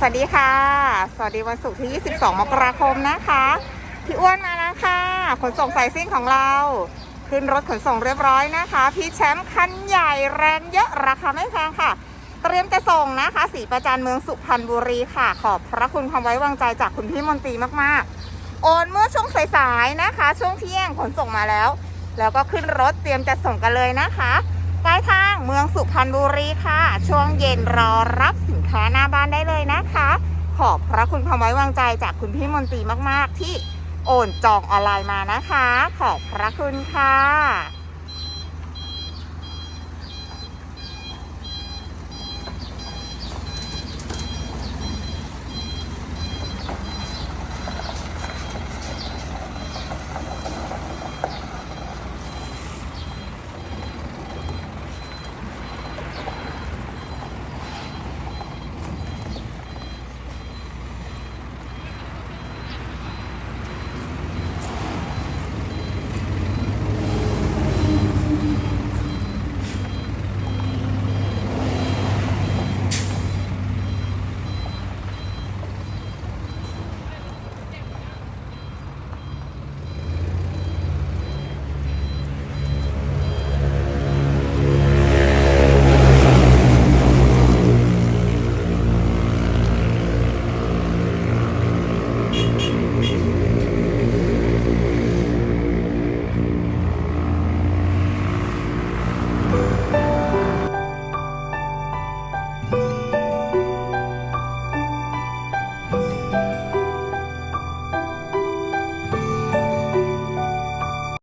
สวัสดีค่ะ สวัสดีวันศุกร์ที่ 22 มกราคมนะคะ พี่อ้วนมาแล้วค่ะ ขนส่งสายซิ่งของเรา ขึ้นรถขนส่งเรียบร้อยนะคะ พี่แชมป์คันใหญ่แรงเยอะราคาไม่แพงค่ะ เตรียมจะส่งนะคะ สีประจันเมืองสุพรรณบุรีค่ะ ขอบพระคุณความไว้วางใจจากคุณพี่มนตรีมากๆ โอนเมื่อช่วงสายๆนะคะ ช่วงเที่ยงขนส่งมาแล้ว แล้วก็ขึ้นรถเตรียมจะส่งกันเลยนะคะายทางเมืองสุพรรณบุรีค่ะ ช่วงเย็นรอรับสินค้าหน้าบ้านได้เลยนะคะ ขอบพระคุณความไว้วางใจจากคุณพี่มนตรีมากๆ ที่โอนจองออนไลน์มานะคะ ขอบพระคุณค่ะ